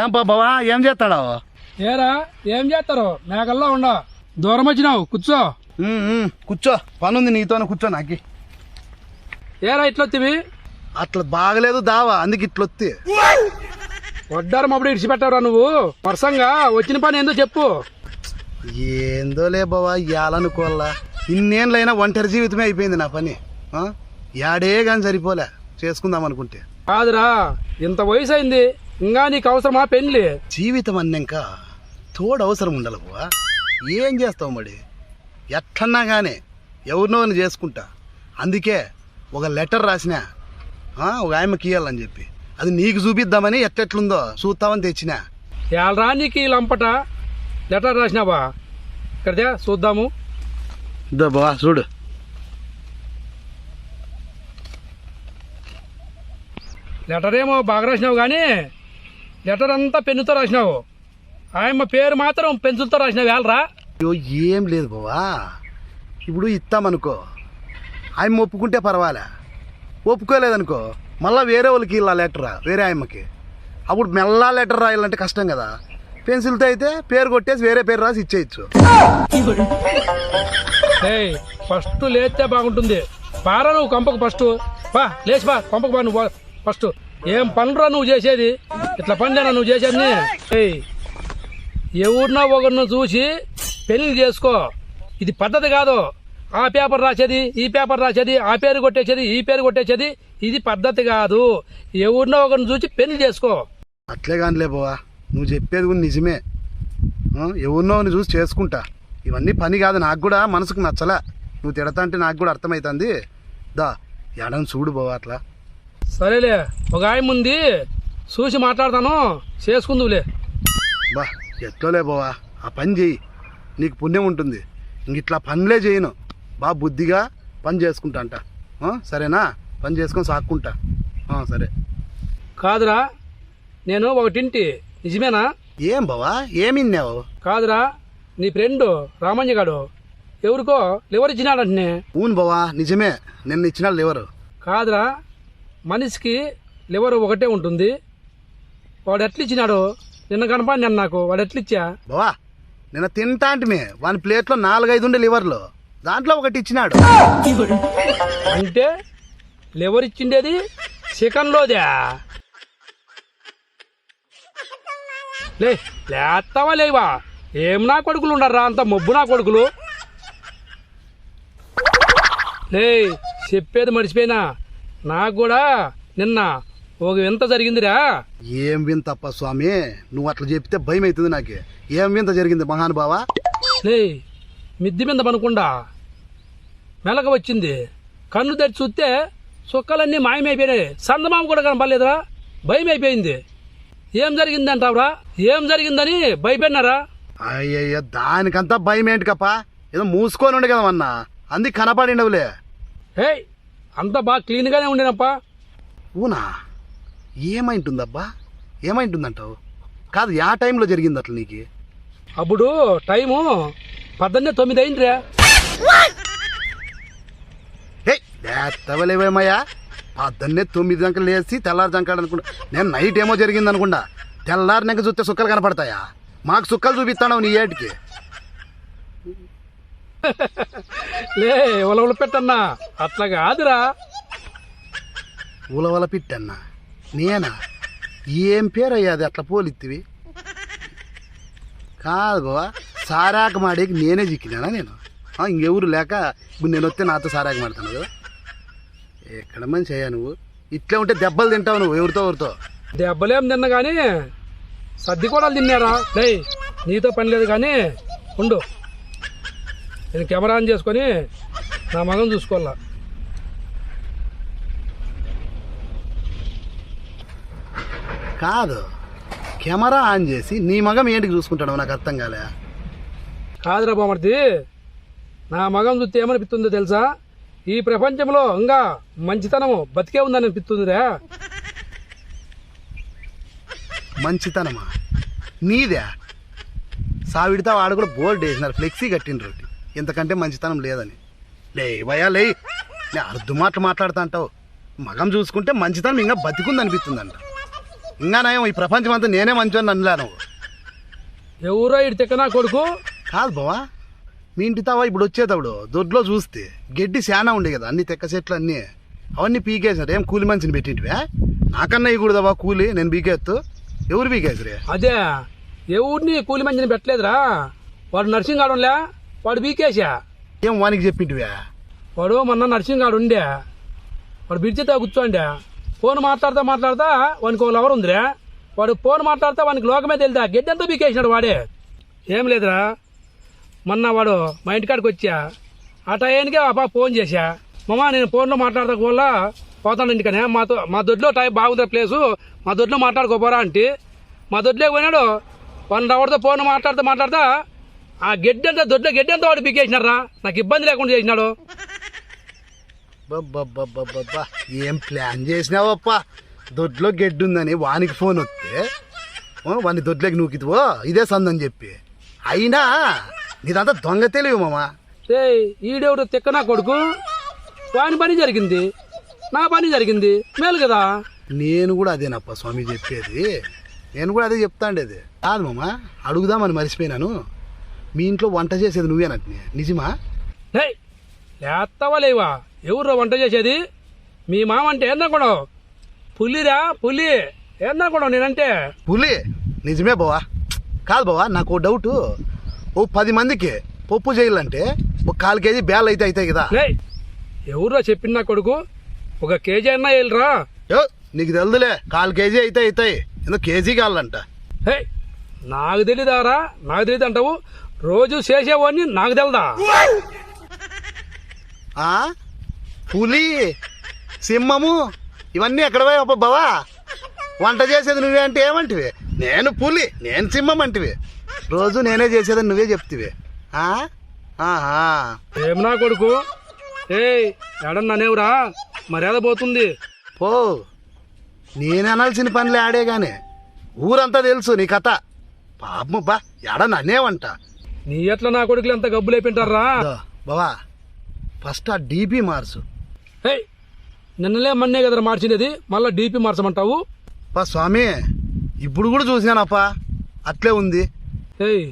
ఏం బావా ఏం చేస్తాడా? ఏరా ఏం చేస్తారు? మేకల్లో ఉండ. దూరం వచ్చినావు కూర్చో. కూర్చో. పనుంది నీతోనే కూర్చో నాకి. ఏరా ఇట్లొత్తివి? అట్లా బాగలేదు దావా అందుకు ఇట్లొత్తి. వడ్డారు మప్పుడు ఇడిచిపెట్టావురా నువ్వు? వరుసంగా వచ్చిన పని ఏందో చెప్పు. ఏందోలే బావా ఇయ్యాలనుకోవాలా. ఇన్నేళ్ళైనా ఒంటరి జీవితమే అయిపోయింది నా పని? యాడే కానీ సరిపోలే. చేసుకుందాం అనుకుంటే. కాదురా ఇంత వయసు అయింది ఇంకా నీకు అవసరమా పెళ్ళి జీవితం అన్నాక తోడు అవసరం ఉండాలి బావా ఏం చేస్తావు మరి? ఎట్లన్నా కానీ ఎవరినో చేసుకుంటా. అందుకే ఒక లెటర్ రాసిన ఒక ఆయమ్మకి ఇయ్యాలని చెప్పి. అది నీకు చూపిద్దామని ఎట్టెట్లుందో చూస్తామని తెచ్చినా. ఏళ్ళరా నీకు ఈ లంపట? లెటర్ రాసినావా ఇక్కడదే చూద్దాము. బావా చూడు. లెటర్ ఏమో బాగా రాసినావు కానీ లెటర్ అంతా పెన్నుతో రాసినావు. ఆయమ్మ పేరు మాత్రం పెన్సిల్తో రాసినావు ఏళ్ళరా అయ్యో ఏం లేదు బావా. ఇప్పుడు ఇస్తామనుకో ఆయన ఒప్పుకుంటే పర్వాలే. ఒప్పుకోలేదనుకో. మళ్ళీ వేరే వాళ్ళకి ఇలా లెటర్ వేరే ఆయమ్మకి. అప్పుడు మెల్లా లెటర్ రాయాలంటే కష్టం కదా. పెన్సిల్తో అయితే పేరు కొట్టేసి వేరే పేరు రాసి ఇచ్చేయచ్చు. ఏయ్ ఫస్ట్ లేస్తే బాగుంటుంది. పారా నువ్వు కొంపకు ఫస్ట్ బా లేచి బా కొంపకు బా నువ్వు ఫస్ట్. ఏం పనురా నువ్వు చేసేది? ఇట్లా పనిలేనా నువ్వు చేసేది? ఏయ్ ఎవరినో చూసి పెళ్ళి చేసుకో. ఇది పద్ధతి కాదు. ఆ పేపర్ రాసేది ఈ పేపర్ రాసేది ఆ పేరు కొట్టేసేది ఈ పేరు కొట్టేసేది ఇది పద్ధతి కాదు. ఎవరినో ఒకరిని చూసి పెళ్ళి చేసుకో. అట్లే కానిలే బావా. నువ్వు చెప్పేది కూడా నిజమే. ఎవరినో ఒకరిని చూసి చేసుకుంటా. ఇవన్నీ పని కాదు నాకు కూడా మనసుకు నచ్చలే. నువ్వు తిడతా అంటే నాకు కూడా అర్థమవుతుంది దా ఎడం చూడు బావా అట్లా. సరేలే ఒక ఆయన ఉంది. చూసి మాట్లాడతాను. చేసుకుందువులే. బా ఎట్లోలే బావా? ఆ పని చెయ్యి నీకు పుణ్యం ఉంటుంది. ఇంక ఇట్లా పనులే చేయను. బా బుద్ధిగా పని చేసుకుంటా అంట ఆ, సరేనా? పని చేసుకొని సాక్కుంటా. ఆ, సరే. కాదురా నేను ఒకటింటి నిజమేనా? ఏం బావా? ఏమిన్నావు కాదురా నీ ఫ్రెండ్ రామయ్య గాడు. ఎవరికో లివర్ ఇచ్చినాడంటే ఊను బావా నిజమే. నిన్న ఇచ్చిన లేవరు. కాదురా మనిషికి లివర్ ఒకటే ఉంటుంది. వాడు ఎట్లా ఇచ్చినాడు నిన్న కనపడి నాకు. వాడు ఎట్లా ఇచ్చా బావా నిన్న తింటా అంటే వాని ప్లేట్లో నాలుగైదు ఉండే లివర్లు. దాంట్లో ఒకటి ఇచ్చినాడు. అంటే లివర్ ఇచ్చిండేది చికెన్లోదే. లే లేస్తావా లేవా ఏం నా కొడుకులు ఉండర్రా? అంత మొబ్బు నా కొడుకులు. లే చెప్పేది మర్చిపోయినా. నాకు కూడా నిన్న ఒక వింత జరిగిందిరా. ఏం వింతప్ప స్వామి? నువ్వు అట్లా చెప్తే భయం అవుతుంది నాకే. ఏం వింత జరిగింది మహానుభావా? లే మిద్ది మీద పనుకుండా. మెలక వచ్చింది. కన్ను తెరిచి చూస్తే సుక్కలన్నీ మాయమైపోయినాయి. సందమామ కూడా కనపడలేదురా. భయం అయిపోయింది ఏం జరిగింది అంటావురా? ఏం జరిగిందని భయపడినారా అయ్యయ్య దానికంతా భయం ఏంటి కప్ప ఏదో మూసుకొని ఉండే కదా అన్న అందుకు కనపడిండవులే. హే అంతా బాగా క్లీన్గానే ఉండినప్పా? ఊనా? ఏమైంటుందబ్బా? ఏమైంటుందంటావు? కాదు యా టైంలో జరిగింది అట్లా నీకు. అప్పుడు టైము పద్దన్నే తొమ్మిది అయిందిరా. లేవలేవేమయ్యా పొద్దున్నే తొమ్మిది గంటలు లేచి తెల్లారి జంకాడు అనుకుంటా. నేను నైట్ ఏమో జరిగింది అనుకుంటా తెల్లారినాక చూస్తే సుక్కలు కనపడతాయా? మాకు సుక్కలు చూపిస్తాను నీ ఏటికి. లే ఉలవల పెట్టన్నా. అట్లా కాదురా. ఉలవల పిట్టన్నా. నేనా? ఏం పేరు అయ్యా అది అట్లా పోలిత్తివి? కాదు బావా సారాక మాడేకి నేనే చిక్కినానా నేను? ఇంకెవరు లేక ఇప్పుడు నేను వస్తే నాతో సారాక మాడతాను? కదా ఎక్కడ మంచి అయ్యా నువ్వు? ఇట్లా ఉంటే దెబ్బలు తింటావు నువ్వు ఎవరితో ఎవరితో? దెబ్బలేం తిన్నా కానీ సర్ది కూడా తిన్నారా? లే నీతో పని లేదు కానీ ఉండు. నేను కెమెరా ఆన్ చేసుకొని నా మగం చూసుకోవాలా? కాదు. కెమెరా ఆన్ చేసి నీ మగం ఏంటికి చూసుకుంటాడు నాకు అర్థం కాలే. కాదురా బామర్ది నా మగం చూస్తే ఏమనిపిస్తుందో తెలుసా? ఈ ప్రపంచంలో ఇంకా మంచితనము బతికే ఉందని అనిపిస్తుందిరా మంచితనమా? నీదే. సావిడితో వాడు కూడా బోర్డు వేసినారు ఫ్లెక్సీ కట్టిండ్రు. ఇంతకంటే మంచితనం లేదని. లే భయా లే నేను అర్ధ మాటలు మాట్లాడుతా అంటావు. మగం చూసుకుంటే మంచితనం ఇంకా బతికుంది అనిపిస్తుందంట ఇంకా నయం ఈ ప్రపంచం అంతా నేనే మంచి అనలే నువ్వు ఎవరో ఇటు తిక్కనా కొడుకు? కాదు బావా మీ ఇంటి తావా ఇప్పుడు వచ్చేటప్పుడు దొడ్లో చూస్తే గడ్డి శానా ఉండే కదా అన్ని తెక్క చెట్లు అన్నీ. అవన్నీ పీకేసారు ఏం కూలి మనిషిని పెట్టింటివే నాకన్నా ఇవ్వకూడదావా కూలి నేను పీకేత్తు ఎవరు పీకేసరే అదే ఎవరిని కూలి మంచిని పెట్టలేదురా? వాడు నర్సింగ్ ఆడంలే వాడు బీకేసా ఏం వానికి చెప్పింటివే? వాడు మొన్న నర్సింగ్ ఆడు ఉండే. వాడు బిడ్చితో కూర్చోండే. ఫోన్ మాట్లాడుతా మాట్లాడుతా వానికి ఒక లవర్ ఉందిరా. వాడు ఫోన్ మాట్లాడుతా వానికి లోకమే తెలుదా. గడ్డంతా బీకేసినాడు వాడే. ఏం లేదురా. మొన్న వాడు మా ఇంటికాడికి వచ్చా. ఆ టైంకే ఆ పాప ఫోన్ చేశా. మామ నేను ఫోన్లో మాట్లాడతా వల్ల పోతాను ఇంటికనే. మాతో మా దొడ్లో టైం బాగుంది ప్లేసు? మా దొడ్లో మాట్లాడుకోపోరా అంటే మా దొడ్లోకి పోయినాడు. వన్ అవర్తో ఫోన్ మాట్లాడుతూ మాట్లాడుతా ఆ గడ్డంతా దొడ్లో గడ్డంతా వాడు పీకేసినారా నాకు ఇబ్బంది లేకుండా చేసినాడు. బబ్బబ్బబ్బబ్బబ్బా ఏం ప్లాన్ చేసినావప్పా? దొడ్లో గడ్డి ఉందని వానికి ఫోన్ వస్తే వాని దొడ్లోకి నూకితువో ఇదే సందని చెప్పి. అయినా నీదంతా దొంగ తెలివి మామా. ఏయ్ ఈడెవడు తిక్కనా కొడుకు? వాని పని జరిగింది. నా పని జరిగింది. మేలు కదా? నేను కూడా అదేనప్ప స్వామి చెప్పేది. నేను కూడా అదే చెప్తాండేది. కాదు మామ అడుగుదామని మర్చిపోయినాను. మీ ఇంట్లో వంట చేసేది నువ్వేనట్ని నిజమా? ఏయ్ లేస్తావా లేవా? ఎవరు వంట చేసేది? మీ మామ అంటే ఏందనుకోవడం పులిరా పులి. ఏందనుకోవడం నేనంటే? పులి? నిజమే బావా కాదు బావా నాకు డౌట్. ఓ పది మందికి పప్పు చేయాలంటే ఒక కాలు కేజీ బేళ్ళు అయితే అవుతాయి కదా. ఏయ్ ఎవరో చెప్పిన నా కొడుకు? ఒక కేజీ అన్నా వెళ్ళరా యో నీకు తెలుదులే కాలు కేజీ అయితే అవుతాయి ఎందుకు కేజీ కావాలంట. హే నాకు తెలీదారా? నాకు తెలియదు అంటావు రోజు చేసేవాడిని నాకు తెలదా? ఆ? పులి సింహము ఇవన్నీ ఎక్కడ బావా వంట చేసేది నువ్వే అంటే ఏమంటివి? నేను పులి నేను సింహం అంటివి. రోజు నేనే చేసేదని నువ్వే చెప్తివి. ఏం నా కొడుకు? ఏయ్ ఎడన్నానేవురా మర్యాద పోతుంది. పో. నేను అనాల్సిన పనులే ఆడే గాని ఊరంతా తెలుసు నీ కథ. పాపం బా ఎడ నన్నేవంట నీ ఎట్లా నా కొడుకులు ఎంత గబ్బులు అయిపోయింటారా బావా ఫస్ట్ ఆ డీపీ మార్చు. ఏయ్ నిన్నలే మన్నే కదరా మార్చినది మళ్ళీ డీపీ మార్చమంటావు? పా స్వామి ఇప్పుడు కూడా చూసినానప్పా అట్లే ఉంది. ఏయ్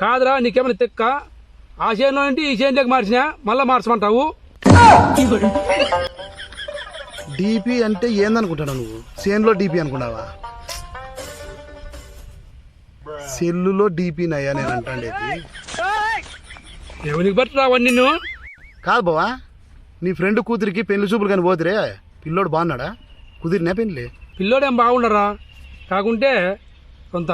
కాదురా నీకేమైనా తెక్క? ఆ చేనులో నుండి ఈ చేనులోకి మార్చినా మళ్ళీ మార్చమంటావు? డీపీ అంటే ఏందనుకుంటావు నువ్వు? సేన్లో డీపీ అనుకున్నావా? సెల్లులో డీపీ నయ్యా నేను అంటాండేది ఎవరికి బట్టి రావని నిన్ను? కాదు బావా నీ ఫ్రెండ్ కూతురికి పెళ్ళి చూపులు కానీ పోతురే పిల్లోడు బాగున్నాడా? కుదిరినా పెళ్ళి పిల్లోడేం బాగుండరా? కాకుంటే కొంత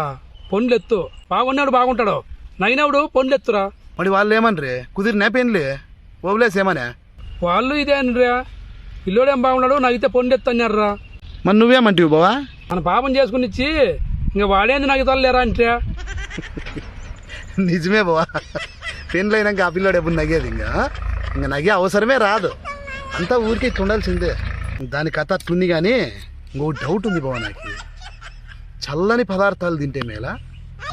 పొండ్లు ఎత్తు బాగున్నాడు బాగుంటాడు. నైనవుడు పొండ్లు ఎత్తురా మరి వాళ్ళు ఏమనరే? కుదిరినా పెళ్ళి ఓవలేసేమనే వాళ్ళు ఇదేనరా పిల్లోడేం బాగున్నాడు నగితే ఎత్తు అన్నారా మరి నువ్వేమంటివి బావా? మన పాపం చేసుకుని ఇచ్చి ఇంకా వాడేంది నగితాలు లేరా అంటే నిజమే బావా. పెళ్ళి అయినాక ఆ పిల్లోడు ఎప్పుడు నగేది ఇంకా? ఇంకా నగే అవసరమే రాదు. అంతా ఊరికే ఇట్లా ఉండాల్సిందే దాని కథ అట్లుంది కానీ ఇంకో డౌట్ ఉంది బావా నాకు. చల్లని పదార్థాలు తింటే మేలా?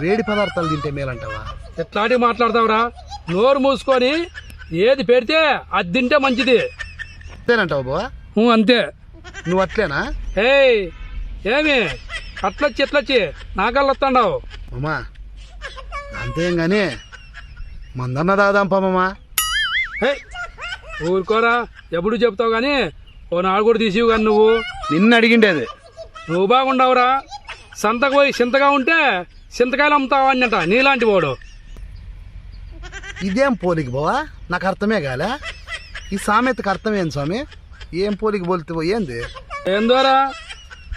వేడి పదార్థాలు తింటే మేలంటావా? ఎట్లాంటివి మాట్లాడతావురా? నోరు మూసుకొని ఏది పెడితే అది తింటే మంచిది. అంతేనంటావా బావా? అంతే. నువ్వు అట్లేనా? ఏయ్ ఏమి? అట్లొచ్చి ఎట్లొచ్చి నాకల్లు వస్తాండావు అమ్మా అంతేం కానీ మందన్న దాదాంపా మామా హే ఊరుకోరా ఎప్పుడు చెప్తావు కానీ ఓ నాడు కూడా తీసివు కానీ నువ్వు. నిన్ను అడిగిండేది. నువ్వు బాగుండవురా. సంతకు పోయి చింతగా ఉంటే చింతకాయలు అమ్ముతావా అన్నట నీలాంటి వాడు. ఇదేం పోలికి బావా నాకు అర్థమే కాలే. ఈ సామెతకు అర్థం ఏంది స్వామి? ఏం పోలికి పోలితే ఏంది? ఏం ద్వారా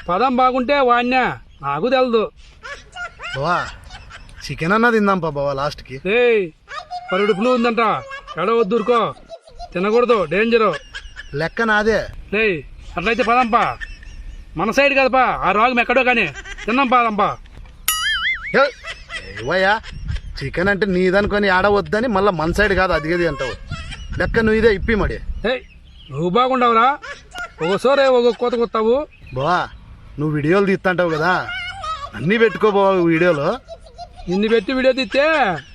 పదం బాగుంటే వాడినా నాకు తెలదు. బావా చికెన్ అన్న తిందాంపా బావా లాస్ట్కి ఏయ్ పరుడు ఫ్లూ ఉందంట. ఎడ వద్దురుకో తినకూడదు డేంజరు లెక్క నాదే. లేయ్ అట్లయితే పదంపా. మన సైడ్ కదపా ఆ రోగం ఎక్కడో కానీ. తిన్నాం పదంపా హే, ఏవయ్యా చికెన్ అంటే నీదనుకొని ఆడ వద్దని మళ్ళీ మన సైడ్ కాదు అదిగది అంటావు. లెక్క నువ్వు ఇదే ఇప్పి మడి నువ్వు బాగుండవురా. ఒకసారి ఒక కోత కొత్తావు. బావా నువ్వు వీడియోలు తీస్తుంటావు కదా. అన్నీ పెట్టుకో బావా వీడియోలో. నిన్ను పెట్టి వీడియో తీస్తే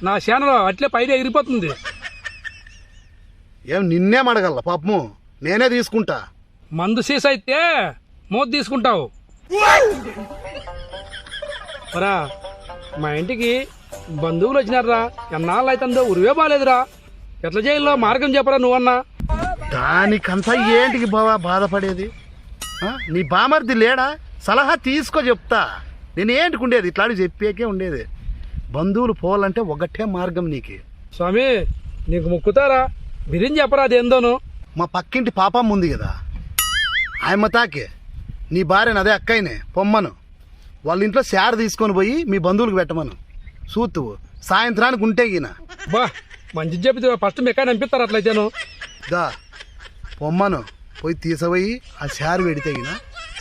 నా ఛానల్ అట్లే పైన ఎగిరిపోతుంది. ఏం నిన్నేం అడగల పాపము? నేనే తీసుకుంటా. మందు సీస్ అయితే మూత తీసుకుంటావు. మరా మా ఇంటికి బంధువులు వచ్చినారా ఎన్నాళ్ళు అవుతుందో ఉరివే బాగాలేదురా ఎట్లా చేయాలో మార్గం చెప్పరా నువ్వన్నా? దానికంతా ఏంటికి బావా బాధపడేది? నీ బామర్ది లేడా? సలహా తీసుకో చెప్తా. నేను ఏంటికి ఉండేది? ఇట్లాంటి చెప్పేకే ఉండేది. బంధువులు పోవాలంటే ఒకటే మార్గం నీకు. స్వామి నీకు ముక్కుతారా? బిరిని చెప్పరా అదేందోను మా పక్కింటి పాపమ్మ ఉంది కదా ఆయమ్మ తాకే. నీ భార్యను అదే అక్కయ్యనే పొమ్మను. వాళ్ళ ఇంట్లో శార తీసుకొని పోయి మీ బంధువులకు పెట్టమను. సూతువు సాయంత్రానికి ఉంటే ఈయన. బా మంచి చెప్పి ఫస్ట్ మెక్కా పంపిస్తారు అట్లయితేను. దా పొమ్మను. పోయి తీసపోయి ఆ శారు పెడితే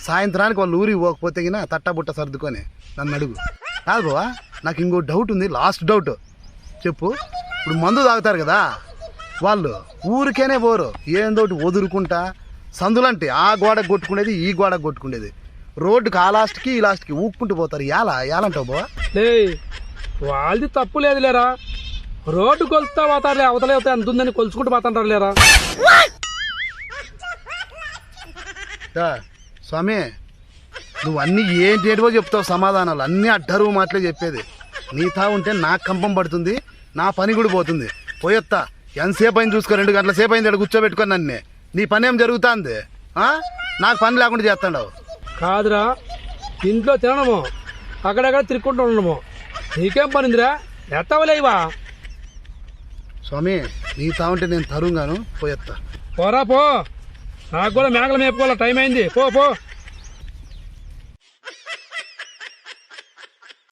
సాయంత్రానికి వాళ్ళు ఊరికి పోకపోతే గిన తట్టబుట్ట సర్దుకొని నన్ను అడుగు. కాదు బావా నాకు ఇంకో డౌట్ ఉంది లాస్ట్ డౌట్ చెప్పు. ఇప్పుడు మందు తాగుతారు కదా. వాళ్ళు ఊరికేనే పోరు ఏందోటి వదులుకుంటా. సందులంటే ఆ గోడకు కొట్టుకునేది ఈ గోడకు కొట్టుకునేది. రోడ్డుకి ఆ లాస్ట్కి ఈ లాస్ట్కి ఊక్కుంటూ పోతారు. ఎలా ఏలంటావు బావా? లే వాళ్ళది తప్పు లేదు లేరా రోడ్డు కొలుస్తా పోతారులే అవతలే అవుతాయి అంత ఉందని కొలుచుకుంటూ పోతాంటారు లేరా? స్వామి నువ్వు అన్ని ఏంటి ఏంటివో చెప్తావు సమాధానాలు. అన్నీ అడ్డరువు మాటలే చెప్పేది. నీతా ఉంటే నాకు కంపం పడుతుంది నా పని కూడా పోతుంది. పోయొత్తా. ఎంతసేపు అయింది చూసుకో రెండు గంటల సేపు అయింది ఇక్కడ కూర్చోబెట్టుకొని నన్ను. నీ పని ఏం జరుగుతుంది? ఆ? నాకు పని లేకుండా చేస్తాడు కాదురా ఇంట్లో తినడము అక్కడక్కడ తిరుక్కుంటూ ఉండడము. నీకేం పనిందిరా? ఎత్తవలేవా స్వామి నీతా ఉంటే నేను తరుంగాను. పోయొత్తా. పోరా పో. నాకు కూడా మేకలు మేపుకోవాలా టైం అయింది. పో పో.